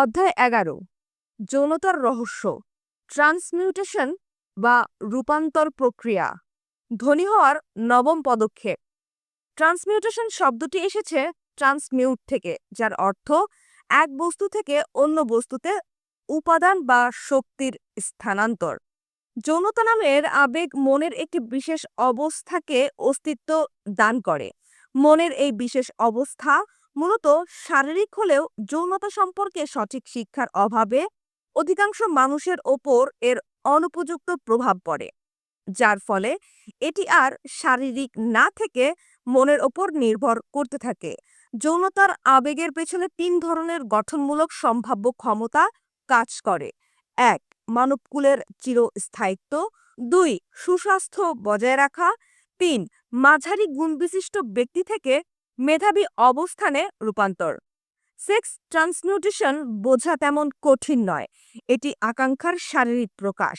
অধ্যায় এগারো, যৌনতার রহস্য, ট্রান্সমিউটেশন বা রূপান্তর প্রক্রিয়া ধনী হওয়ার নবম পদক্ষেপ। ট্রান্সমিউটেশন শব্দটি এসেছে ট্রান্সমিউট থেকে, যার অর্থ এক বস্তু থেকে অন্য বস্তুতে উপাদান বা শক্তির স্থানান্তর। যৌনতা নামের আবেগ মনের একটি বিশেষ অবস্থাকে অস্তিত্ব দান করে। মনের এই বিশেষ অবস্থা মূলত শারীরিক হলেও যৌনতা সম্পর্কে সঠিক শিক্ষার অভাবে অধিকাংশ মানুষের ওপর এর অনুপযুক্ত প্রভাব পড়ে। যার ফলে এটি আর শারীরিক না থেকে মনের ওপর নির্ভর করতে থাকে। যৌনতার আবেগের পেছনে তিন ধরনের গঠনমূলক সম্ভাব্য ক্ষমতা কাজ করে। এক, মানবকুলের চিরস্থায়িত্ব। দুই, সুস্বাস্থ্য বজায় রাখা। তিন, মাঝারি গুণবিশিষ্ট ব্যক্তি থেকে মেধাবী অবস্থানে রূপান্তর। সেক্স ট্রান্সমিউটেশন বোঝা তেমন কঠিন নয়। এটি আকাঙ্ক্ষার শারীরিক প্রকাশ।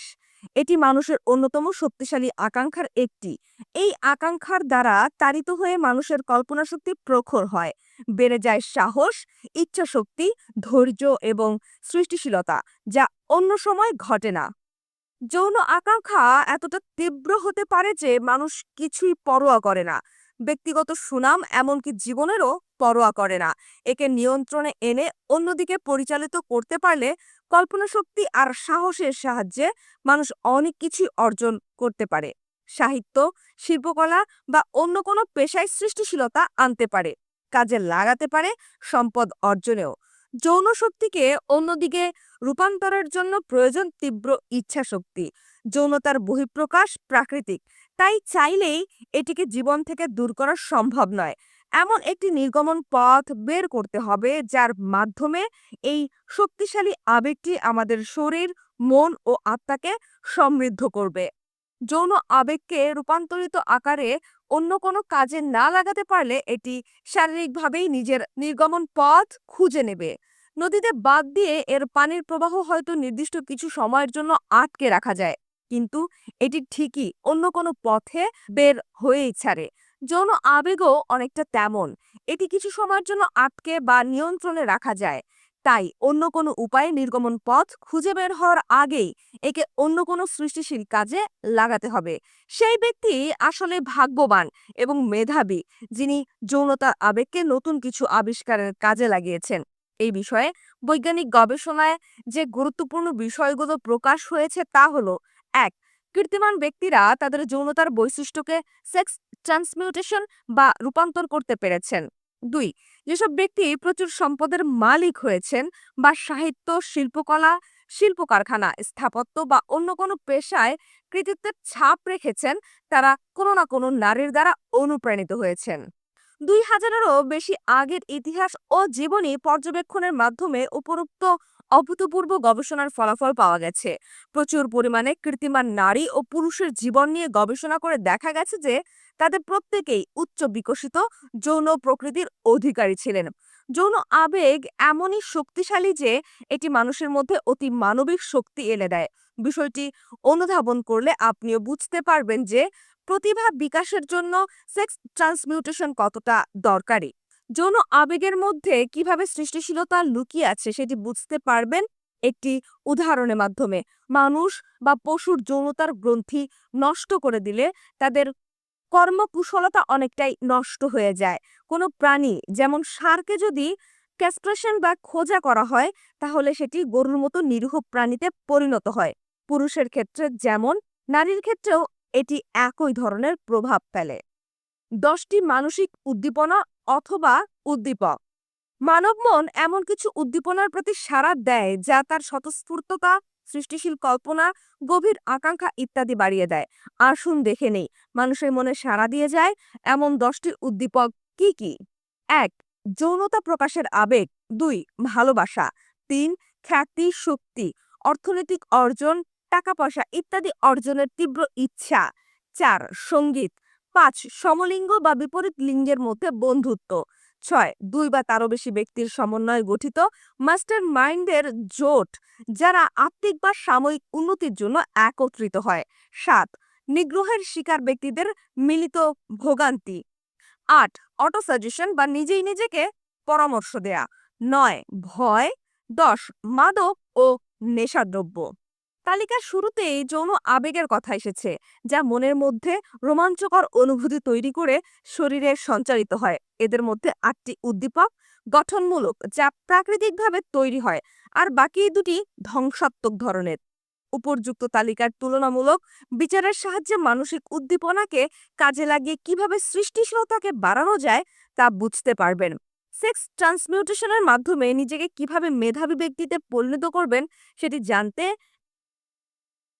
এটি মানুষের অন্যতম শক্তিশালী আকাঙ্ক্ষার একটি। এই আকাঙ্ক্ষার দ্বারা তাড়িত হয়ে মানুষের কল্পনাশক্তি প্রখর হয়। বেড়ে যায় সাহস, ইচ্ছাশক্তি, ধৈর্য এবং সৃষ্টিশীলতা, যা অন্য সময় ঘটে না। যৌন আকাঙ্ক্ষা এতটা তীব্র হতে পারে যে মানুষ কিছুই পরোয়া করে না। ব্যক্তিগত সুনাম এমনকি জীবনেরও পরোয়া করে না। একে নিয়ন্ত্রণে এনে অন্যদিকে পরিচালিত করতে পারলে কল্পনাশক্তি আর সাহসের সাহায্যে মানুষ অনেক কিছুই অর্জন করতে পারে। সাহিত্য, শিল্পকলা বা অন্য কোনো পেশায় সৃষ্টিশীলতা আনতে পারে, কাজে লাগাতে পারে সম্পদ অর্জনেও। যৌন শক্তিকে অন্যদিকে রূপান্তরের জন্য প্রয়োজন তীব্র ইচ্ছাশক্তি। যৌনতার বহিঃপ্রকাশ প্রাকৃতিক তাই চাইলেই এটিকে জীবন থেকে দূর করা সম্ভব নয়। এমন একটি নির্গমন পথ বের করতে হবে, যার মাধ্যমে এই শক্তিশালী আবেগটি আমাদের শরীর, মন ও আত্মাকে সমৃদ্ধ করবে। যৌন আবেগকে রূপান্তরিত আকারে অন্য কোনো কাজে না লাগাতে পারলে এটি শারীরিকভাবেই নিজের নির্গমন পথ খুঁজে নেবে। নদীতে বাদ দিয়ে এর পানির প্রবাহ হয়তো নির্দিষ্ট কিছু সময়ের জন্য আটকে রাখা যায়। কিন্তু এটি ঠিকই অন্য কোনো পথে বের হয়েই ছাড়ে। যৌন আবেগও অনেকটা তেমন। এটি কিছু সময়ের জন্য আটকে বা নিয়ন্ত্রণে রাখা যায়। তাই অন্য কোনো উপায়ে নির্গমন পথ খুঁজে বের হওয়ার আগেই একে অন্য কোনো সৃষ্টিশীল কাজে লাগাতে হবে। সেই ব্যক্তি আসলে ভাগ্যবান এবং মেধাবী, যিনি যৌনতার আবেগকে নতুন কিছু আবিষ্কারের কাজে লাগিয়েছেন। এই বিষয়ে বৈজ্ঞানিক গবেষণায় যে গুরুত্বপূর্ণ বিষয়গুলো প্রকাশ হয়েছে তা হলো এক, কীর্তিমান ব্যক্তিরা তাদের যৌনতার বৈশিষ্ট্যকে সেক্স ট্রান্সমিউটেশন বা রূপান্তর করতে পেরেছেন। দুই, যেসব ব্যক্তি প্রচুর সম্পদের মালিক হয়েছেন বা সাহিত্য, শিল্পকলা শিল্প কারখানা স্থাপত্য বা অন্য কোনো পেশায় কৃতিত্বের ছাপ রেখেছেন, তারা কোনো না কোনো নারীর দ্বারা অনুপ্রাণিত হয়েছেন। দুই হাজারেরও বেশি আগের ইতিহাস ও জীবনী পর্যবেক্ষণের মাধ্যমে উপরোক্ত অভূতপূর্ব গবেষণার ফলাফল পাওয়া গেছে। প্রচুর পরিমাণে কৃত্রিমান নারী ও পুরুষের জীবন নিয়ে গবেষণা করে দেখা গেছে যে, তাদের প্রত্যেকেই উচ্চ বিকশিত যৌন প্রকৃতির অধিকারী ছিলেন। যৌন আবেগ এমনই শক্তিশালী যে, এটি মানুষের মধ্যে অতি মানবিক শক্তি এনে দেয়। বিষয়টি অনুধাবন করলে আপনিও বুঝতে পারবেন যে, প্রতিভা বিকাশের জন্য সেক্স ট্রান্সমিউটেশন কতটা দরকারি। যৌন আবেগের মধ্যে কীভাবে সৃষ্টিশীলতা লুকিয়ে আছে সেটি বুঝতে পারবেন একটি উদাহরণের মাধ্যমে। মানুষ বা পশুর যৌনতার গ্রন্থি নষ্ট করে দিলে তাদের কর্মকুশলতা অনেকটাই নষ্ট হয়ে যায়। কোনো প্রাণী, যেমন সারকে যদি ক্যাস্ট্রেশন বা খোঁজা করা হয়, তাহলে সেটি গরুর মতো নিরীহ প্রাণীতে পরিণত হয়। পুরুষের ক্ষেত্রে যেমন, নারীর ক্ষেত্রেও এটি একই ধরনের প্রভাব ফেলে। দশটি মানসিক উদ্দীপনা অথবা উদ্দীপক। মানব মন এমন কিছু উদ্দীপনার প্রতি সাড়া দেয় যা তার স্বতঃস্ফূর্ততা, সৃষ্টিশীল কল্পনা, গভীর আকাঙ্ক্ষা ইত্যাদি বাড়িয়ে দেয়। আসুন দেখে নেই, মানুষের মনে সাড়া দিয়ে যায় এমন দশটি উদ্দীপক কি কি? এক, যৌনতা প্রকাশের আবেগ। দুই, ভালোবাসা। তিন, খ্যাতি, শক্তি, অর্থনৈতিক অর্জন টাকা পয়সা ইত্যাদি অর্জনের তীব্র ইচ্ছা। চার, সংগীত। পাঁচ, সমলিঙ্গ বা বিপরীত লিঙ্গের মধ্যে বন্ধুত্ব। ছয়, দুই বা তারও বেশি ব্যক্তির সমন্বয়ে গঠিত মাস্টার মাইন্ডের জোট, যারা আত্মিক বা সাময়িক উন্নতির জন্য একত্রিত হয়। সাত, নিগ্রহের শিকার ব্যক্তিদের মিলিত ভোগান্তি। আট অটো সাজেশন বা নিজেই নিজেকে পরামর্শ দেয়া। নয়, ভয়। দশ, মাদক ও নেশাদ্রব্য। তালিকার শুরুতেই যৌন আবেগের কথা এসেছে, যা মনের মধ্যে রোমাঞ্চকর অনুভূতি তৈরি করে শরীরে সঞ্চারিত হয়। এদের মধ্যে আটটি উদ্দীপক গঠনমূলক, যা প্রাকৃতিকভাবে তৈরি হয়, আর বাকি দুটি ধ্বংসাত্মক ধরনের। উপরযুক্ত তালিকার তুলনামূলক বিচারের সাহায্যে মানসিক উদ্দীপনাকে কাজে লাগিয়ে কীভাবে সৃষ্টিশীলতাকে বাড়ানো যায় তা বুঝতে পারবেন। সেক্স ট্রান্সমিউটেশনের মাধ্যমে নিজেকে কীভাবে মেধাবী ব্যক্তিতে পরিণত করবেন সেটি জানতে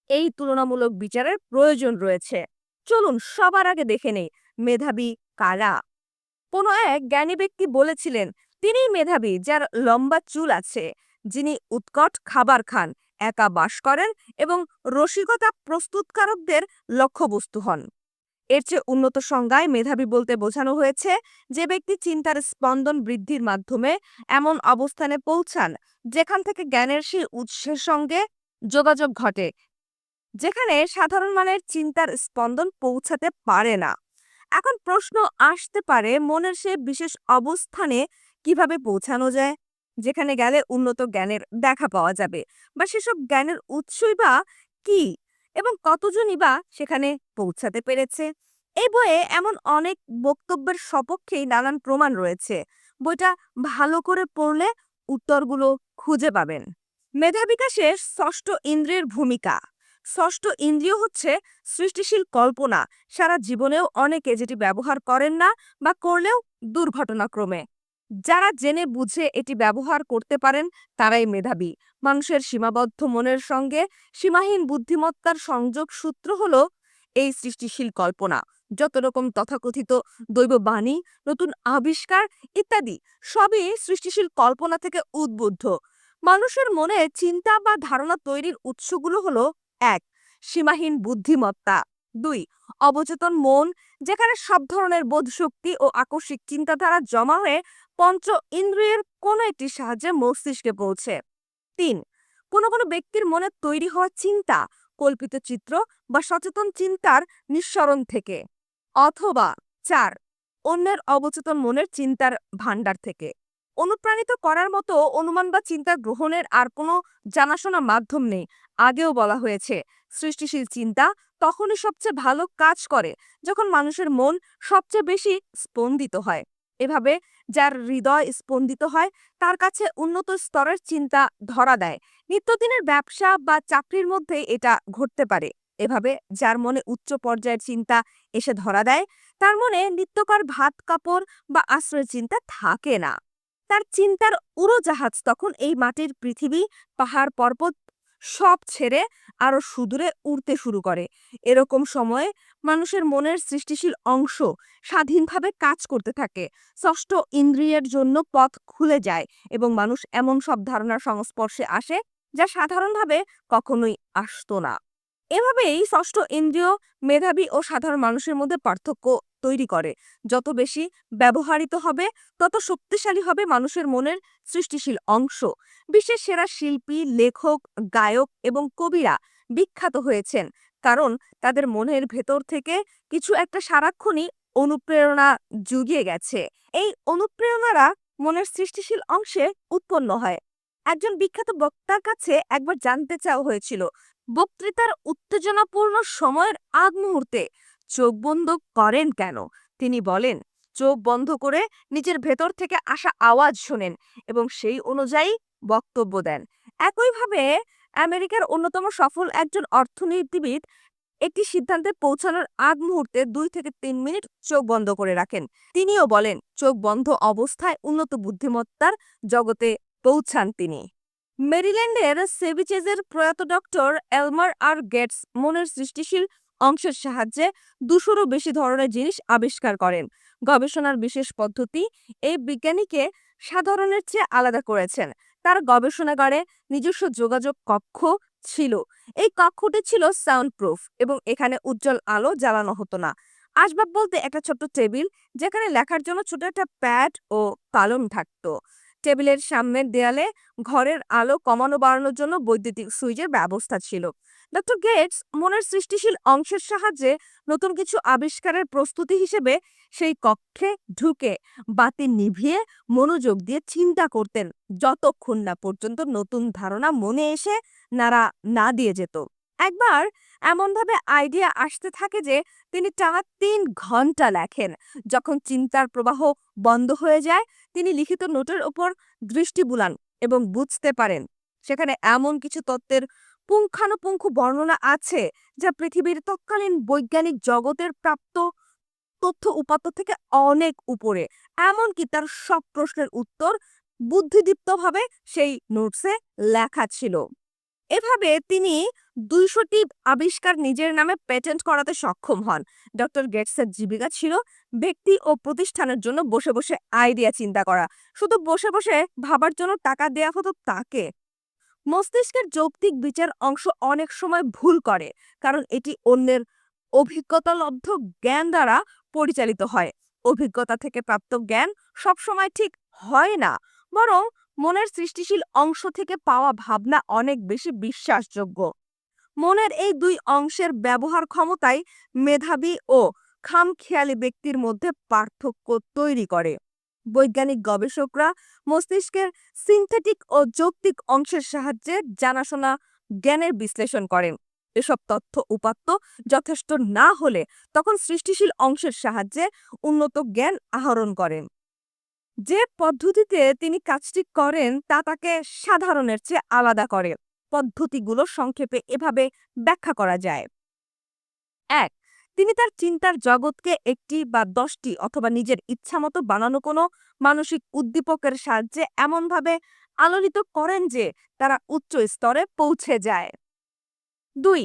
এই তুলনামূলক বিচারের প্রয়োজন রয়েছে। চলুন সবার আগে দেখে নেই, মেধাবী কারা? কোনো এক জ্ঞানী ব্যক্তি বলেছিলেন, তিনিই মেধাবী যার লম্বা চুল আছে। যিনি উৎকট খাবার খান, একা বাস করেন এবং রসিকতা প্রস্তুতকারকদের লক্ষ্যবস্তু হন। এর চেয়ে উন্নত সংজ্ঞায় মেধাবী বলতে বোঝানো হয়েছে যে ব্যক্তি চিন্তার স্পন্দন বৃদ্ধির মাধ্যমে এমন অবস্থানে পৌঁছান, যেখান থেকে জ্ঞানের সেই উৎসের সঙ্গে যোগাযোগ ঘটে যেখানে সাধারণ মানের চিন্তার স্পন্দন পৌঁছাতে পারে না। এখন প্রশ্ন আসতে পারে, মনের সে বিশেষ অবস্থানে কীভাবে পৌঁছানো যায়? যেখানে গেলে উন্নত জ্ঞানের দেখা পাওয়া যাবে। বা সেসব জ্ঞানের উৎসই বা কি? এবং কতজনই বা সেখানে পৌঁছাতে পেরেছে? এই বইয়ে এমন অনেক বক্তব্যের সপক্ষেই নানান প্রমাণ রয়েছে। বইটা ভালো করে পড়লে উত্তরগুলো খুঁজে পাবেন। মেধা বিকাশে ষষ্ঠ ইন্দ্রিয়ের ভূমিকা। ষষ্ঠ ইন্দ্রিয় হচ্ছে সৃষ্টিশীল কল্পনা। সারা জীবনেও অনেকে যেটি ব্যবহার করেন না বা করলেও দুর্ঘটনাক্রমে। যারা জেনে বুঝে এটি ব্যবহার করতে পারেন, তারাই মেধাবী। মানুষের সীমাবদ্ধ মনের সঙ্গে সীমাহীন বুদ্ধিমত্তার সংযোগ সূত্র হল এই সৃষ্টিশীল কল্পনা। যত রকম তথাকথিত দৈববাণী নতুন আবিষ্কার ইত্যাদি, সবই সৃষ্টিশীল কল্পনা থেকে উদ্বুদ্ধ। মানুষের মনে চিন্তা বা ধারণা তৈরির উৎসগুলো হলো এক, সীমাহীন বুদ্ধিমত্তা। দুই, অবচেতন মন, যেখানে সব ধরনের বোধশক্তি ও আকস্মিক চিন্তাধারা জমা হয়ে পঞ্চ ইন্দ্রিয়ের কোনো একটি সাহায্যে মস্তিষ্কে পৌঁছে। তিন, কোনো কোনো ব্যক্তির মনে তৈরি হওয়া চিন্তা, কল্পিত চিত্র বা সচেতন চিন্তার নিঃসরণ থেকে। অথবা, চার, অন্যের অবচেতন মনের চিন্তার ভাণ্ডার থেকে। অনুপ্রাণিত করার মতো অনুমান বা চিন্তা গ্রহণের আর কোনো জানাশোনা মাধ্যম নেই। আগেও বলা হয়েছে, সৃষ্টিশীল চিন্তা তখনই সবচেয়ে ভালো কাজ করে যখন মানুষের মন সবচেয়ে বেশি স্পন্দিত হয়। এভাবে যার হৃদয় স্পন্দিত হয়, তার কাছে উন্নত স্তরের চিন্তা ধরা দেয়। নিত্যদিনের ব্যবসা বা চাকরির মধ্যে এটা ঘটতে পারে। এভাবে যার মনে উচ্চ পর্যায়ের চিন্তা এসে ধরা দেয়, তার মনে নিত্যকার ভাত কাপড় বা আশ্রয়ের চিন্তা থাকে না। তার চিন্তার উড়োজাহাজ তখন এই মাটির পৃথিবী, পাহাড়, পর্বত সব ছেড়ে আরও সুদূরে উড়তে শুরু করে। এরকম সময়ে মানুষের মনের সৃষ্টিশীল অংশ স্বাধীনভাবে কাজ করতে থাকে। ষষ্ঠ ইন্দ্রিয়ের জন্য পথ খুলে যায় এবং মানুষ এমন সব ধারণার সংস্পর্শে আসে যা সাধারণভাবে কখনোই আসতো না। এভাবেই ষষ্ঠ ইন্দ্রিয়, মেধাবী ও সাধারণ মানুষের মধ্যে পার্থক্য তৈরি করে। যত বেশি ব্যবহারিত হবে, তত শক্তিশালী হবে মানুষের মনের সৃষ্টিশীল অংশ। বিশ্বের সেরা শিল্পী, লেখক, গায়ক এবং কবিরা বিখ্যাত হয়েছেন, কারণ তাদের মনের ভেতর থেকে কিছু একটা সারাক্ষণই অনুপ্রেরণা জুগিয়ে গেছে। এই অনুপ্রেরণারা মনের সৃষ্টিশীল অংশে উৎপন্ন হয়। একজন বিখ্যাত বক্তার কাছে একবার জানতে চাওয়া হয়েছিল বক্তৃতার উত্তেজনাপূর্ণ সময়ের আগ মুহূর্তে চোখ বন্ধ করেন কেন? তিনি বলেন, চোখ বন্ধ করে নিজের ভেতর থেকে আসা আওয়াজ শোনেন এবং সেই অনুযায়ী বক্তব্য দেন। একইভাবে আমেরিকার অন্যতম সফল একজন অর্থনীতিবিদ একটি সিদ্ধান্তে পৌঁছানোর আগ মুহূর্তে দুই থেকে তিন মিনিট চোখ বন্ধ করে রাখেন। তিনিও বলেন, চোখ বন্ধ অবস্থায় উন্নত বুদ্ধিমত্তার জগতে পৌঁছান তিনি। মেরিল্যান্ডের সেভিচেজের প্রয়াত ডক্টর এলমার আর গেটস মনের সৃষ্টিশীল অংশের সাহায্যে দুশোরও বেশি ধরনের জিনিস আবিষ্কার করেন। গবেষণার বিশেষ পদ্ধতি এই বিজ্ঞানীকে সাধারণের চেয়ে আলাদা করেছেন। তার গবেষণাগারে নিজস্ব যোগাযোগ কক্ষ ছিল। এই কক্ষটি ছিল সাউন্ড প্রুফ এবং এখানে উজ্জ্বল আলো জ্বালানো হতো না। আসবাব বলতে একটা ছোট্ট টেবিল, যেখানে লেখার জন্য ছোট একটা প্যাড ও কলম থাকতো। টেবিলের সামনের দেয়ালে ঘরের আলো কমানো বাড়ানোর জন্য বৈদ্যুতিক সুইচের ব্যবস্থা ছিল। ডক্টর গেটস মনের সৃষ্টিশীল অংশের সাহায্যে নতুন কিছু আবিষ্কারের প্রস্তুতি হিসেবে সেই কক্ষে ঢুকে বাতি নিভিয়ে মনোযোগ দিয়ে চিন্তা করতেন, যতক্ষণ না পর্যন্ত নতুন ধারণা মনে এসে নাড়া না দিয়ে যেত। একবার এমনভাবে আইডিয়া আসতে থাকে যে তিনি টানা তিন ঘণ্টা লেখেন, যখন চিন্তার প্রবাহ বন্ধ হয়ে যায় তিনি লিখিত নোটের ওপর দৃষ্টি বুলান এবং বুঝতে পারেন, সেখানে এমন কিছু তত্ত্বের পুঙ্খানুপুঙ্খ বর্ণনা আছে যা পৃথিবীর তৎকালীন বৈজ্ঞানিক জগতের প্রাপ্ত তথ্য উপাত্ত থেকে অনেক উপরে, এমনকি তার সব প্রশ্নের উত্তর বুদ্ধিদীপ্তভাবে সেই নোটসে লেখা ছিল। এভাবে তিনি দুইশোটি আবিষ্কার নিজের নামে পেটেন্ট করাতে সক্ষম হন। ডক্টর গেটসের জীবিকা ছিল ব্যক্তি ও প্রতিষ্ঠানের জন্য বসে বসে আইডিয়া চিন্তা করা। শুধু বসে বসে ভাবার জন্য টাকা দেয়া হতো তাকে। মস্তিষ্কের যৌক্তিক বিচার অংশ অনেক সময় ভুল করে, কারণ এটি অন্যের অভিজ্ঞতালব্ধ জ্ঞান দ্বারা পরিচালিত হয়। অভিজ্ঞতা থেকে প্রাপ্ত জ্ঞান সবসময় ঠিক হয় না, বরং মনের সৃষ্টিশীল অংশ থেকে পাওয়া ভাবনা অনেক বেশি বিশ্বাসযোগ্য। মনের এই দুই অংশের ব্যবহার ক্ষমতাই মেধাবী ও খামখেয়ালি ব্যক্তির মধ্যে পার্থক্য তৈরি করে। বৈজ্ঞানিক গবেষকরা মস্তিষ্কের সিনথেটিক ও যৌক্তিক অংশের সাহায্যে জানাশোনা, জ্ঞানের বিশ্লেষণ করেন। এসব তথ্য উপাত্ত যথেষ্ট না হলে তখন সৃষ্টিশীল অংশের সাহায্যে উন্নত জ্ঞান আহরণ করেন। যে পদ্ধতিতে তিনি কাজটি করেন, তা তাকে সাধারণের চেয়ে আলাদা করে। পদ্ধতিগুলো সংক্ষেপে এভাবে ব্যাখ্যা করা যায়। এক, তিনি তার চিন্তার জগৎকে একটি বা দশটি অথবা নিজের ইচ্ছামতো বানানো কোনো মানসিক উদ্দীপকের সাহায্যে এমনভাবে আলোড়িত করেন যে তারা উচ্চ স্তরে পৌঁছে যায়। দুই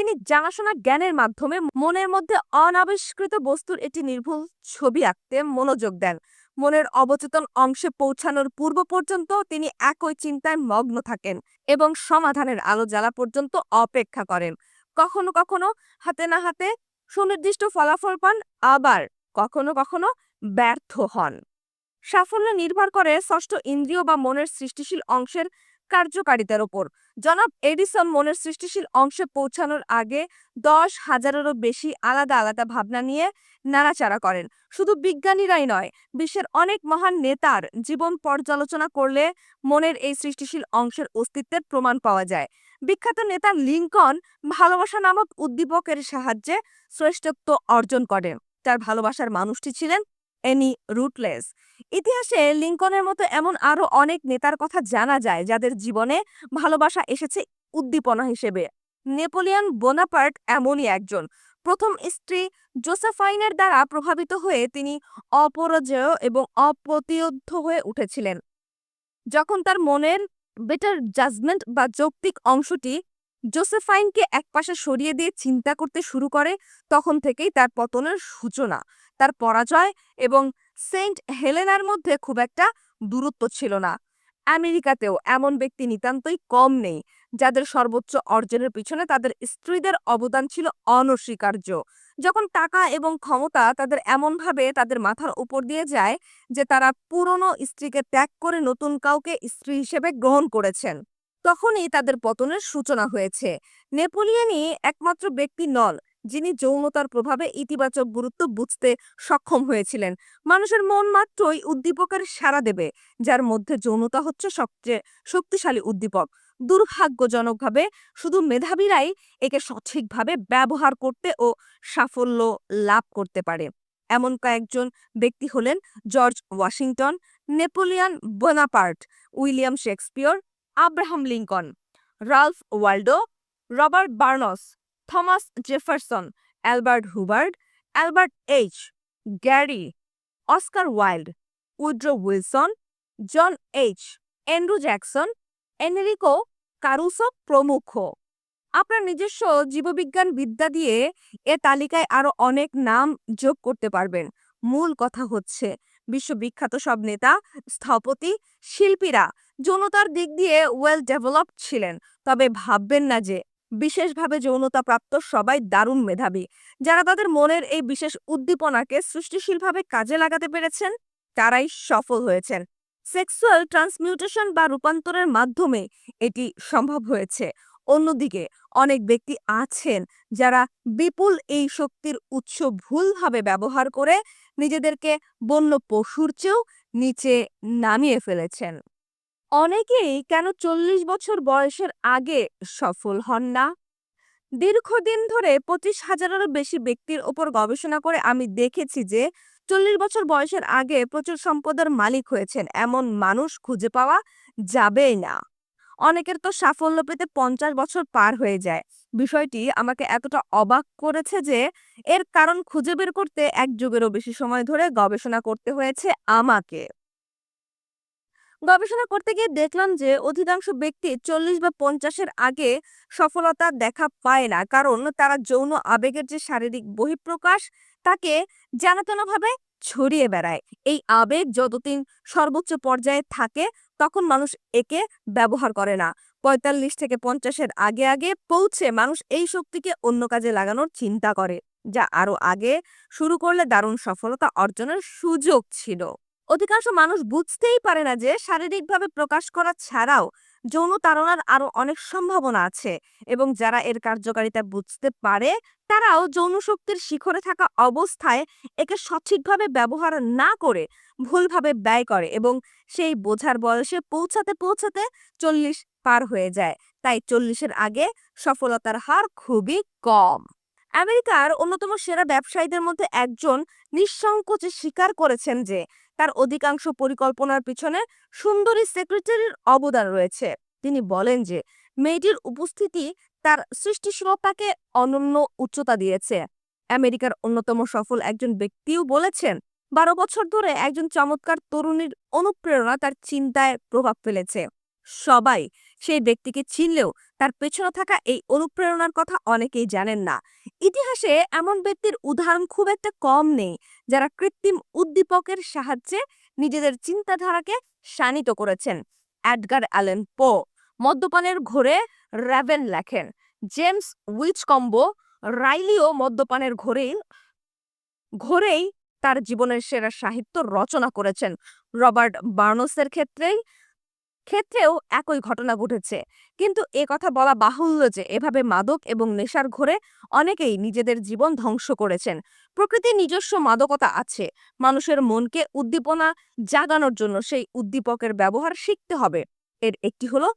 তিনি জানাশোনা জ্ঞানের মাধ্যমে মনের মধ্যে অনাবিষ্কৃত বস্তুর একটি নির্ভুল ছবি আঁকতে মনোযোগ দেন। মনের অবচেতন অংশে পৌঁছানোর পূর্ব পর্যন্ত তিনি একই চিন্তায় মগ্ন থাকেন এবং সমাধানের আলো জ্বালা পর্যন্ত অপেক্ষা করেন। কখনো কখনো হাতে না হাতে সুনির্দিষ্ট ফলাফল পান, আবার কখনো কখনো ব্যর্থ হন। সাফল্য নির্ভর করে ষষ্ঠ ইন্দ্রিয় বা মনের সৃষ্টিশীল অংশের কার্যকারিতার ওপর। জনাব এডিসন মনের সৃষ্টিশীল অংশে পৌঁছানোর আগে দশ হাজারেরও বেশি আলাদা আলাদা ভাবনা নিয়ে নাড়াচাড়া করেন। শুধু বিজ্ঞানীরাই নয়, বিশ্বের অনেক মহান নেতার জীবন পর্যালোচনা করলে মনের এই সৃষ্টিশীল অংশের অস্তিত্বের প্রমাণ পাওয়া যায়। বিখ্যাত নেতা লিঙ্কন ভালোবাসা নামক উদ্দীপকের সাহায্যে শ্রেষ্ঠত্ব অর্জন করেন। তার ভালোবাসার মানুষটি ছিলেন এনি রুটলেস। ইতিহাসে লিঙ্কনের মতো এমন আরও অনেক নেতার কথা জানা যায়, যাদের জীবনে ভালোবাসা এসেছে উদ্দীপনা হিসেবে। নেপোলিয়ন বোনাপার্ট এমনই একজন। প্রথম স্ত্রী জোসেফাইনের দ্বারা প্রভাবিত হয়ে তিনি অপরাজেয় এবং অপ্রতিরোধ হয়ে উঠেছিলেন। যখন তার মনের বেটার জাজমেন্ট বা যৌক্তিক অংশটি জোসেফাইনকে একপাশে সরিয়ে দিয়ে চিন্তা করতে শুরু করে, তখন থেকেই তার পতনের সূচনা, তার পরাজয় এবং সেন্ট হেলেনার মধ্যে খুব একটা দূরত্ব ছিল না। আমেরিকাতেও এমন ব্যক্তি নিতান্তই কম নেই, যাদের সর্বোচ্চ অর্জনের পিছনে তাদের স্ত্রীদের অবদান ছিল অনস্বীকার্য। যখন টাকা এবং ক্ষমতা তাদের এমনভাবে তাদের মাথার উপর দিয়ে যায় যে তারা পুরনো স্ত্রীকে ত্যাগ করে নতুন কাউকে স্ত্রী হিসেবে গ্রহণ করেছেন। তখনই তাদের পতনের সূচনা হয়েছে। নেপোলিয়নই একমাত্র ব্যক্তি নন, যিনি যৌনতার প্রভাবে ইতিবাচক গুরুত্ব বুঝতে সক্ষম হয়েছিলেন। মানুষের মন মাত্রই উদ্দীপকের সাড়া দেবে, যার মধ্যে যৌনতা হচ্ছে সবচেয়ে শক্তিশালী উদ্দীপক। দুর্ভাগ্যজনকভাবে শুধু মেধাবীরাই একে সঠিকভাবে ব্যবহার করতে ও সাফল্য লাভ করতে পারে। এমন কয়েকজন ব্যক্তি হলেন George Washington, Napoleon Bonaparte, William Shakespeare Abraham Lincoln, Ralph Waldo, Robert Burns, Thomas Jefferson, Albert Hubbard Albert H, Gary, Oscar Wilde Woodrow Wilson, John H Andrew Jackson, Enrico Caruso প্রমুখ। আপনার নিজস্ব জীববিজ্ঞান বিদ্যা দিয়ে এ তালিকায় আরও অনেক নাম যোগ করতে পারবেন। মূল কথা হচ্ছে বিশ্ববিখ্যাত সব নেতা, স্থপতি, শিল্পীরা যৌনতার দিক দিয়ে ওয়েল ডেভেলপড ছিলেন। তবে ভাববেন না যে, বিশেষভাবে যৌনতা প্রাপ্ত সবাই দারুণ মেধাবী। যারা তাদের মনের এই বিশেষ উদ্দীপনাকে সৃষ্টিশীলভাবে কাজে লাগাতে পেরেছেন, তারাই সফল হয়েছেন। সেক্সুয়াল ট্রান্সমিউটেশন বা রূপান্তরের মাধ্যমে এটি সম্ভব হয়েছে। অন্যদিকে অনেক ব্যক্তি আছেন যারা বিপুল এই শক্তির উৎস ভুলভাবে ব্যবহার করে নিজেদেরকে বন্য পশুর চেয়েও নিচে নামিয়ে ফেলেছেন। অনেকেই কেন চল্লিশ বছর বয়সের আগে সফল হন না? দীর্ঘদিন ধরে পঁচিশ হাজারেরও বেশি ব্যক্তির ওপর গবেষণা করে আমি দেখেছি যে চল্লিশ বছর বয়সের আগে প্রচুর সম্পদের মালিক হয়েছেন। এমন মানুষ খুঁজে পাওয়া যাবেই না। অনেকের তো সাফল্য পেতে পঞ্চাশ বছর পার হয়ে যায়। বিষয়টি আমাকে এতটা অবাক করেছে যে, এর কারণ খুঁজে বের করতে এক যুগেরও বেশি সময় ধরে গবেষণা করতে হয়েছে আমাকে। গবেষণা করতে গিয়ে দেখলাম যে, অধিকাংশ ব্যক্তি চল্লিশ বা পঞ্চাশের আগে সফলতা দেখা পায় না। কারণ তারা যৌন আবেগের যে শারীরিক বহিঃপ্রকাশ, তাকে জানাতনাভাবে ছড়িয়ে বেড়ায়। এই আবেগ যতদিন সর্বোচ্চ পর্যায়ে থাকে তখন মানুষ একে ব্যবহার করে না। পঁয়তাল্লিশ থেকে পঞ্চাশের আগে আগে পৌঁছে মানুষ এই শক্তিকে অন্য কাজে লাগানোর চিন্তা করে, যা আরও আগে শুরু করলে দারুণ সফলতা অর্জনের সুযোগ ছিল। অধিকাংশ মানুষ বুঝতেই পারে না যে শারীরিকভাবে প্রকাশ করা ছাড়াও যৌন তাড়নার আরও অনেক সম্ভাবনা আছে এবং যারা এর কার্যকারিতা বুঝতে পারে, তারাও যৌন শক্তির শিখরে থাকা অবস্থায় একে সঠিকভাবে ব্যবহার না করে ভুলভাবে ব্যয় করে এবং সেই বোঝার বয়সে পৌঁছাতে পৌঁছাতে চল্লিশ পার হয়ে যায়। তাই চল্লিশের আগে সফলতার হার খুবই কম। আমেরিকার অন্যতম সেরা ব্যবসায়ীদের মধ্যে একজন নিঃসংকোচে স্বীকার করেছেন যে তার অধিকাংশ পরিকল্পনার পিছনে সুন্দরী সেক্রেটারির অবদান রয়েছে। তিনি বলেন যে, মেয়েটির উপস্থিতি তার সৃষ্টিশীলতাকে অনন্য উচ্চতা দিয়েছে। আমেরিকার অন্যতম সফল একজন ব্যক্তিও বলেছেন, বারো বছর ধরে একজন চমৎকার তরুণীর অনুপ্রেরণা তার চিন্তায় প্রভাব ফেলেছে। সবাই সেই ব্যক্তিকে চিনলেও তার পেছনে থাকা এই অনুপ্রেরণার কথা অনেকেই জানেন না। ইতিহাসে এমন ব্যক্তির উদাহরণ খুব একটা কম নেই, যারা কৃত্রিম উদ্দীপকের সাহায্যে নিজেদের চিন্তাধারাকে শানিত করেছেন। অ্যাডগার অ্যালেন পো মদ্যপানের ঘোরে র্যাভেন লেখেন, জেমস উইচকম্বো রাইলিও মদ্যপানের ঘোরেই ঘোরেই তার জীবনের সেরা সাহিত্য রচনা করেছেন। রবার্ট বার্নসের ক্ষেত্রেই ক্ষেত্রেও একই ঘটনা ঘটেছে। কিন্তু এ কথা বলা বাহুল্য যে, এভাবে মাদক এবং নেশার ঘোরে অনেকেই নিজেদের জীবন ধ্বংস করেছেন। প্রকৃতির নিজস্ব মাদকতা আছে। মানুষের মনকে উদ্দীপনা জাগানোর জন্য সেই উদ্দীপকের ব্যবহার শিখতে হবে। এর একটি হলো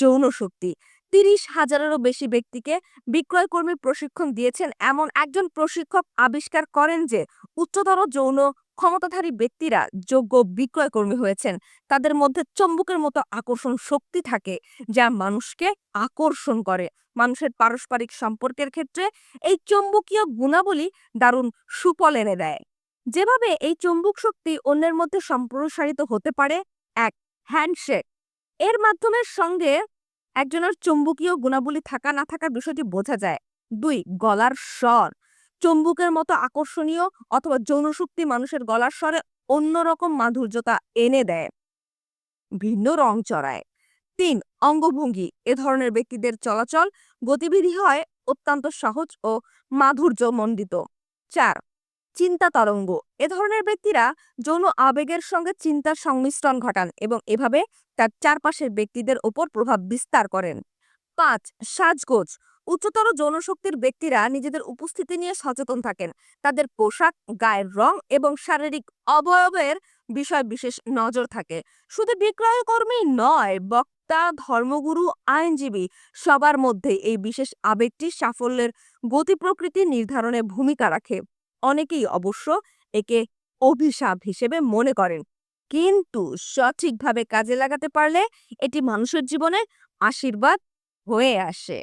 যৌন শক্তি। তিরিশ হাজারেরও বেশি ব্যক্তিকে বিক্রয় কর্মী প্রশিক্ষণ দিয়েছেন এমন একজন প্রশিক্ষক আবিষ্কার করেন যে, উচ্চতর যৌন ক্ষমতাধারী ব্যক্তিরা যোগ্য বিক্রয় কর্মী হয়েছেন। তাদের মধ্যে চম্বুকের মতো আকর্ষণ শক্তি থাকে, যা মানুষকে আকর্ষণ করে। মানুষের পারস্পরিক সম্পর্কের ক্ষেত্রে এই চৌম্বকীয় গুণাবলী দারুণ সুফল এনে দেয়। যেভাবে এই চৌম্বক শক্তি অন্যের মধ্যে সম্প্রসারিত হতে পারে, এক হ্যান্ডশেক। এর মাধ্যমে সঙ্গে একজনের চৌম্বকীয় গুণাবলী থাকা না থাকার বিষয়টি বোঝা যায়। দুই, গলার স্বর। চম্বুকের মতো আকর্ষণীয় অথবা যৌনশক্তি মানুষের গলার স্বরে অন্যরকম মাধুর্যতা এনে দেয়। ভিন্ন রং চড়ায়। তিন, অঙ্গভঙ্গি। এ ধরনের ব্যক্তিদের চলাচল গতিবিধি হয় অত্যন্ত সহজ ও মাধুর্য মাধুর্যমণ্ডিত। চার, চিন্তা তরঙ্গ। এ ধরনের ব্যক্তিরা যৌন আবেগের সঙ্গে চিন্তার সংমিশ্রণ ঘটান এবং এভাবে তার চারপাশের ব্যক্তিদের ওপর প্রভাব বিস্তার করেন। পাঁচ, সাজগোজ। উচ্চতর যৌনশক্তির ব্যক্তিরা নিজেদের উপস্থিতি নিয়ে সচেতন থাকেন। তাদের পোশাক, গায়ের রং এবং শারীরিক অবয়বের বিষয় বিশেষ নজর থাকে। শুধু বিক্রয়কর্মী নয়, বক্তা, ধর্মগুরু, আইনজীবী সবার মধ্যে এই বিশেষ আবেগটি সাফল্যের গতি প্রকৃতি নির্ধারণে ভূমিকা রাখে। অনেকেই অবশ্য একে অভিশাপ হিসেবে মনে করেন। কিন্তু সঠিকভাবে কাজে লাগাতে পারলে এটি মানুষের জীবনে আশীর্বাদ হয়ে আসে।